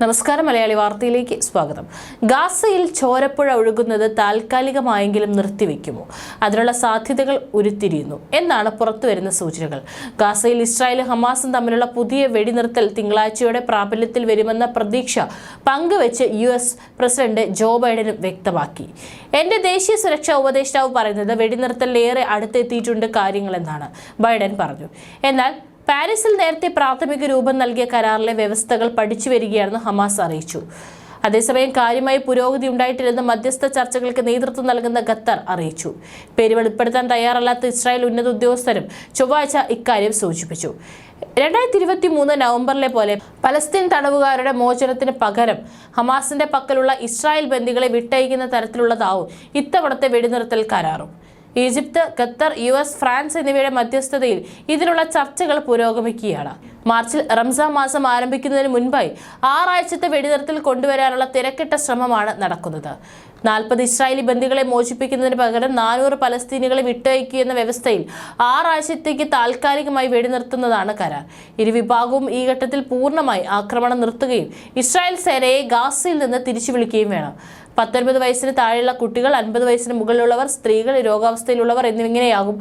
നമസ്കാരം മലയാളി വാർത്തയിലേക്ക് സ്വാഗതം. ഗാസയിൽ ചോരപ്പുഴ ഒഴുകുന്നത് താൽക്കാലികമായെങ്കിലും നിർത്തിവെക്കുമോ? അതിനുള്ള സാധ്യതകൾ ഉരുത്തിരിയുന്നു. എന്നാണ് പുറത്തുവരുന്ന സൂചനകൾ. ഗാസയിൽ ഇസ്രായേലും ഹമാസും തമ്മിലുള്ള പുതിയ വെടിനിർത്തൽ തിങ്കളാഴ്ചയോടെ പ്രാബല്യത്തിൽ വരുമെന്ന പ്രതീക്ഷ പങ്കുവെച്ച് യു എസ് പ്രസിഡന്റ് ജോ ബൈഡനും വ്യക്തമാക്കി. എന്റെ ദേശീയ സുരക്ഷാ ഉപദേഷ്ടാവ് പറയുന്നത് വെടിനിർത്തലിലേറെ അടുത്തെത്തിയിട്ടുണ്ട് കാര്യങ്ങളെന്നാണ്. ബൈഡൻ പറഞ്ഞു. എന്നാൽ പാരീസിൽ നേരത്തെ പ്രാഥമിക രൂപം നൽകിയ കരാറിലെ വ്യവസ്ഥകൾ പഠിച്ചു വരികയാണെന്ന് ഹമാസ് അറിയിച്ചു. അതേസമയം കാര്യമായി പുരോഗതി ഉണ്ടായിട്ടില്ലെന്ന് മധ്യസ്ഥ ചർച്ചകൾക്ക് നേതൃത്വം നൽകുന്ന ഖത്തർ അറിയിച്ചു. പേര് വെളിപ്പെടുത്താൻ തയ്യാറല്ലാത്ത ഇസ്രായേൽ ഉന്നത ഉദ്യോഗസ്ഥരും ചൊവ്വാഴ്ച ഇക്കാര്യം സൂചിപ്പിച്ചു. രണ്ടായിരത്തി ഇരുപത്തി മൂന്ന് നവംബറിലെ പോലെ പലസ്തീൻ തടവുകാരുടെ മോചനത്തിന് പകരം ഹമാസിന്റെ പക്കലുള്ള ഇസ്രായേൽ ബന്ദികളെ വിട്ടയക്കുന്ന തരത്തിലുള്ളതാവും ഇത്തവണത്തെ വെടിനിർത്തൽ കരാറും. Egypt Qatar U S France എന്നിവയുടെ മധ്യസ്ഥതയിൽ ഇതിനുള്ള ചർച്ചകൾ പുരോഗമിക്കുകയാണ്. മാർച്ചിൽ റംസാൻ മാസം ആരംഭിക്കുന്നതിന് മുൻപായി ആറാഴ്ചത്തെ വെടിനിർത്തൽ കൊണ്ടുവരാനുള്ള തിരക്കിട്ട ശ്രമമാണ് നടക്കുന്നത്. നാൽപ്പത് ഇസ്രായേലി ബന്ദികളെ മോചിപ്പിക്കുന്നതിന് പകരം നാനൂറ് പലസ്തീനികളെ വിട്ടയക്കൂ എന്ന വ്യവസ്ഥയിൽ ആറാഴ്ചത്തേക്ക് താൽക്കാലികമായി വെടിനിർത്തുന്നതാണ് കരാർ. ഇരുവിഭാഗവും ഈ ഘട്ടത്തിൽ പൂർണമായി ആക്രമണം നിർത്തുകയും ഇസ്രായേൽ സേനയെ ഗാസയിൽ നിന്ന് തിരിച്ചു വിളിക്കുകയും വേണം. പത്തൊൻപത് വയസ്സിന് താഴെയുള്ള കുട്ടികൾ അൻപത് വയസ്സിന് മുകളിലുള്ളവർ സ്ത്രീകൾ രോഗാവസ്ഥയിലുള്ളവർ എന്നിങ്ങനെയാകും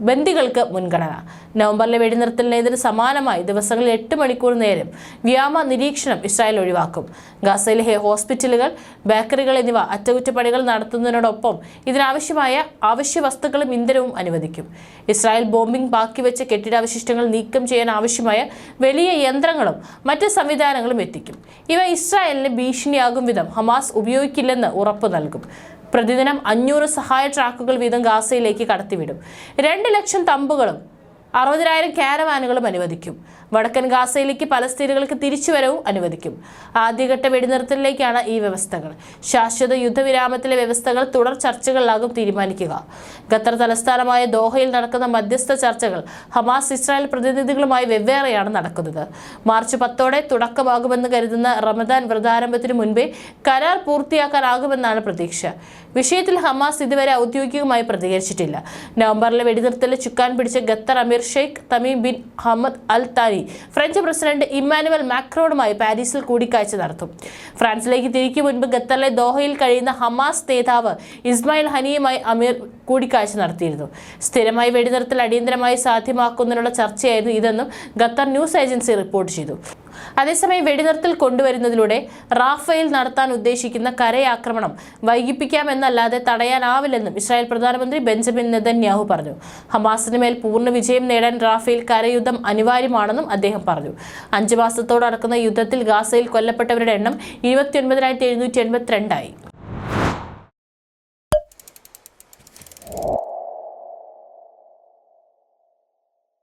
ബന്ദികൾക്ക് മുൻഗണന. നവംബറിലെ വെടിനിർത്തലിനെതിരെ സമാനമായി ദിവസങ്ങളിൽ എട്ട് മണിക്കൂർ നേരം വ്യാമ നിരീക്ഷണം ഇസ്രായേൽ ഒഴിവാക്കും. ഗാസയിലെ ഹോസ്പിറ്റലുകൾ ബേക്കറികൾ എന്നിവ അറ്റകുറ്റപ്പണികൾ നടത്തുന്നതിനോടൊപ്പം ഇതിനാവശ്യമായ അവശ്യ വസ്തുക്കളും ഇന്ധനവും അനുവദിക്കും. ഇസ്രായേൽ ബോംബിംഗ് ബാക്കി വെച്ച കെട്ടിടാവശിഷ്ടങ്ങൾ നീക്കം ചെയ്യാൻ ആവശ്യമായ വലിയ യന്ത്രങ്ങളും മറ്റ് സംവിധാനങ്ങളും എത്തിക്കും. ഇവ ഇസ്രായേലിന് ഭീഷണിയാകും വിധം ഹമാസ് ഉപയോഗിക്കില്ലെന്ന് ഉറപ്പ് നൽകും. പ്രതിദിനം അഞ്ഞൂറ് സഹായ ട്രാക്കുകൾ വീതം ഗാസയിലേക്ക് കടത്തിവിടും. രണ്ട് ലക്ഷം തമ്പുകളും അറുപതിനായിരം കാരവാനുകളും അനുവദിക്കും. വടക്കൻ ഗാസയിലേക്ക് പലസ്തീനുകൾക്ക് തിരിച്ചുവരവും അനുവദിക്കും. ആദ്യഘട്ട വെടിനിർത്തലിലേക്കാണ് ഈ വ്യവസ്ഥകൾ. ശാശ്വത യുദ്ധവിരാമത്തിലെ വ്യവസ്ഥകൾ തുടർ ചർച്ചകളിലാകും തീരുമാനിക്കുക. ഖത്തർ തലസ്ഥാനമായ ദോഹയിൽ നടക്കുന്ന മധ്യസ്ഥ ചർച്ചകൾ ഹമാസ് ഇസ്രായേൽ പ്രതിനിധികളുമായി വെവ്വേറെയാണ് നടക്കുന്നത്. മാർച്ച് പത്തോടെ തുടക്കമാകുമെന്ന് കരുതുന്ന റമദാൻ വ്രതാരംഭത്തിന് മുൻപേ കരാർ പൂർത്തിയാക്കാനാകുമെന്നാണ് പ്രതീക്ഷ. വിഷയത്തിൽ ഹമാസ് ഇതുവരെ ഔദ്യോഗികമായി പ്രതികരിച്ചിട്ടില്ല. നവംബറിലെ വെടിനിർത്തലിൽ ചുക്കാൻ പിടിച്ച ഖത്തർ അമീർ Sheikh Tamim bin Hamad Al Thani French president Emmanuel മാക്രോണുമായി പാരീസിൽ കൂടിക്കാഴ്ച നടത്തും. ഫ്രാൻസിലേക്ക് തിരിക്കും മുൻപ് ഖത്തറിലെ ദോഹയിൽ കഴിയുന്ന ഹമാസ് നേതാവ് ഇസ്മായിൽ ഹനിയുമായി അമീർ കൂടിക്കാഴ്ച നടത്തിയിരുന്നു. സ്ഥിരമായി വെടിനിർത്തൽ അടിയന്തരമായി സാധ്യമാക്കുന്നതിനുള്ള ചർച്ചയായിരുന്നു ഇതെന്നും ഖത്തർ ന്യൂസ് ഏജൻസി റിപ്പോർട്ട് ചെയ്തു. അതേസമയം വെടിനിർത്തൽ കൊണ്ടുവരുന്നതിലൂടെ റാഫേൽ നടത്താൻ ഉദ്ദേശിക്കുന്ന കരയാക്രമണം വൈകിപ്പിക്കാമെന്നല്ലാതെ തടയാനാവില്ലെന്നും ഇസ്രായേൽ പ്രധാനമന്ത്രി ബെഞ്ചമിൻ നെതന്യാഹു പറഞ്ഞു. ഹമാസിന് മേൽ പൂർണ വിജയം നേടാൻ റാഫേൽ കരയുദ്ധം അനിവാര്യമാണെന്നും അദ്ദേഹം പറഞ്ഞു. അഞ്ച് മാസത്തോടടക്കുന്ന യുദ്ധത്തിൽ ഗാസയിൽ കൊല്ലപ്പെട്ടവരുടെ എണ്ണം ഇരുപത്തിയൊൻപതിനായിരത്തി എഴുന്നൂറ്റി എൺപത്തിരണ്ടായി